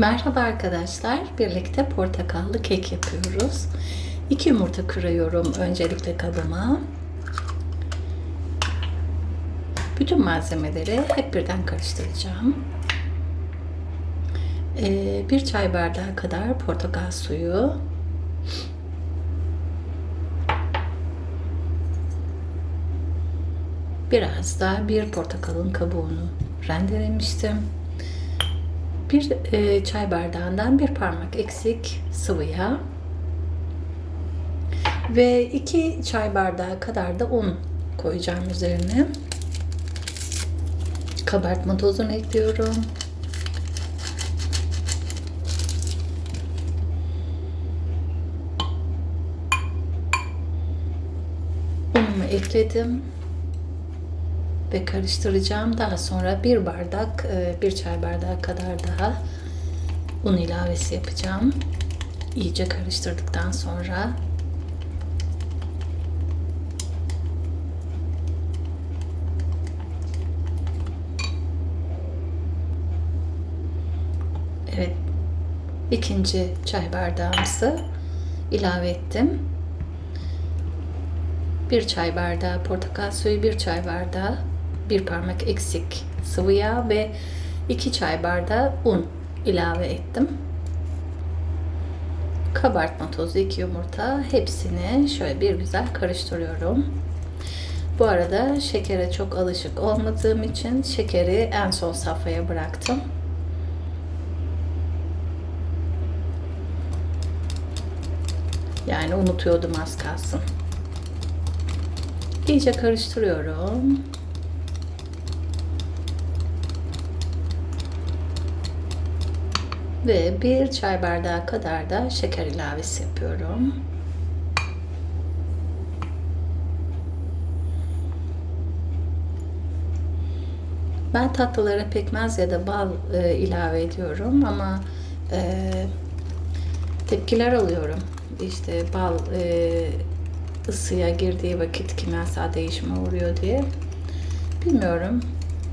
Merhaba arkadaşlar. Birlikte portakallı kek yapıyoruz. İki yumurta kırıyorum öncelikle kabıma. Bütün malzemeleri hep birden karıştıracağım. Ee, bir çay bardağı kadar portakal suyu. Biraz da bir portakalın kabuğunu rendelemiştim. Bir e, çay bardağından bir parmak eksik sıvı yağ ve iki çay bardağı kadar da un koyacağım üzerine. Kabartma tozunu ekliyorum. Unumu ekledim ve karıştıracağım. Daha sonra bir bardak, e, bir çay bardağı kadar daha un ilavesi yapacağım. İyice karıştırdıktan sonra Evet. ikinci çay bardağımızı ilave ettim. Bir çay bardağı portakal suyu, bir çay bardağı bir parmak eksik sıvı yağ ve 2 çay bardağı un ilave ettim. Kabartma tozu, 2 yumurta hepsini şöyle bir güzel karıştırıyorum. Bu arada şekere çok alışık olmadığım için şekeri en son safhaya bıraktım. Yani unutuyordum az kalsın. İyice karıştırıyorum. Ve bir çay bardağı kadar da şeker ilavesi yapıyorum. Ben tatlılara pekmez ya da bal e, ilave ediyorum ama e, tepkiler alıyorum. İşte bal e, ısıya girdiği vakit kimyasal değişime uğruyor diye. Bilmiyorum.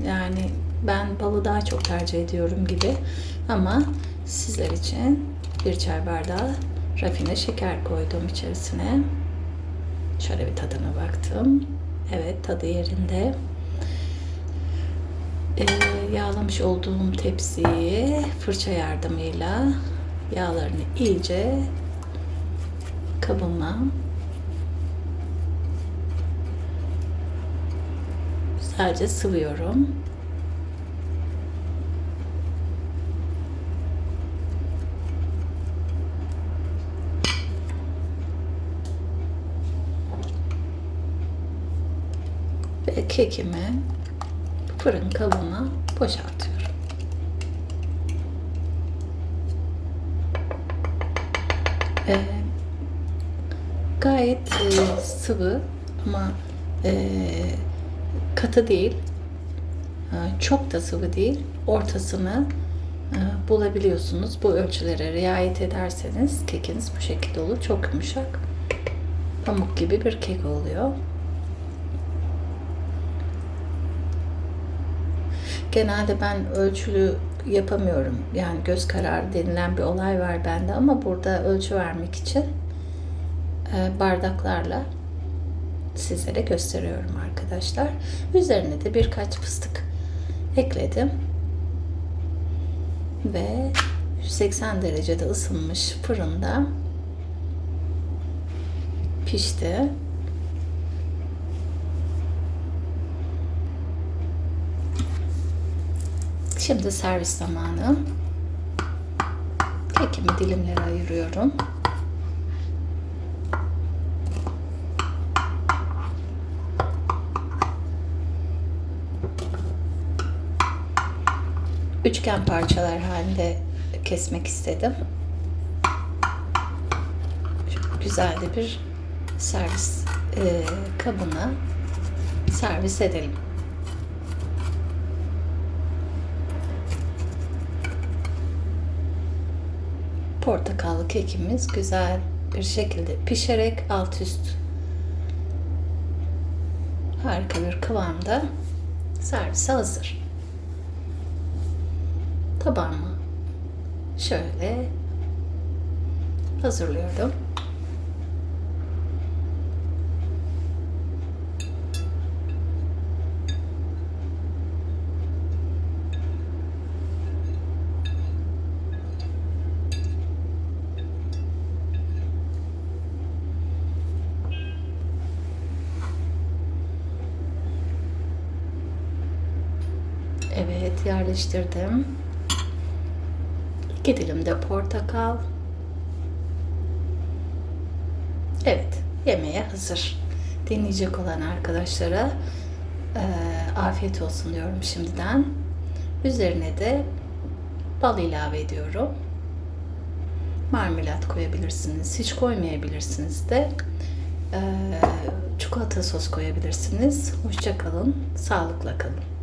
Yani ben balı daha çok tercih ediyorum gibi. Ama sizler için bir çay bardağı rafine şeker koydum içerisine. Şöyle bir tadına baktım. Evet tadı yerinde. Ee, yağlamış olduğum tepsiyi fırça yardımıyla yağlarını iyice kabıma sadece sıvıyorum. Ve kekimi fırın kabına boşaltıyorum. Ee, gayet e, sıvı ama e, katı değil. E, çok da sıvı değil. Ortasını e, bulabiliyorsunuz. Bu ölçülere riayet ederseniz kekiniz bu şekilde olur. Çok yumuşak. Pamuk gibi bir kek oluyor. Genelde ben ölçülü yapamıyorum. Yani göz kararı denilen bir olay var bende ama burada ölçü vermek için e, bardaklarla sizlere gösteriyorum arkadaşlar. Üzerine de birkaç fıstık ekledim. Ve 180 derecede ısınmış fırında pişti. Şimdi servis zamanı. Kekimi dilimlere ayırıyorum. Üçgen parçalar halinde kesmek istedim. Güzel de bir servis e, kabına servis edelim. Portakallı kekimiz güzel bir şekilde pişerek alt üst harika bir kıvamda servise hazır. Tabağıma şöyle hazırlıyorum. Evet yerleştirdim. İki dilim de portakal. Evet yemeğe hazır. Dinleyecek olan arkadaşlara eee, afiyet olsun diyorum şimdiden. Üzerine de bal ilave ediyorum. Marmelat koyabilirsiniz. Hiç koymayabilirsiniz de. Eee, çikolata sos koyabilirsiniz. Hoşça kalın. Sağlıkla kalın.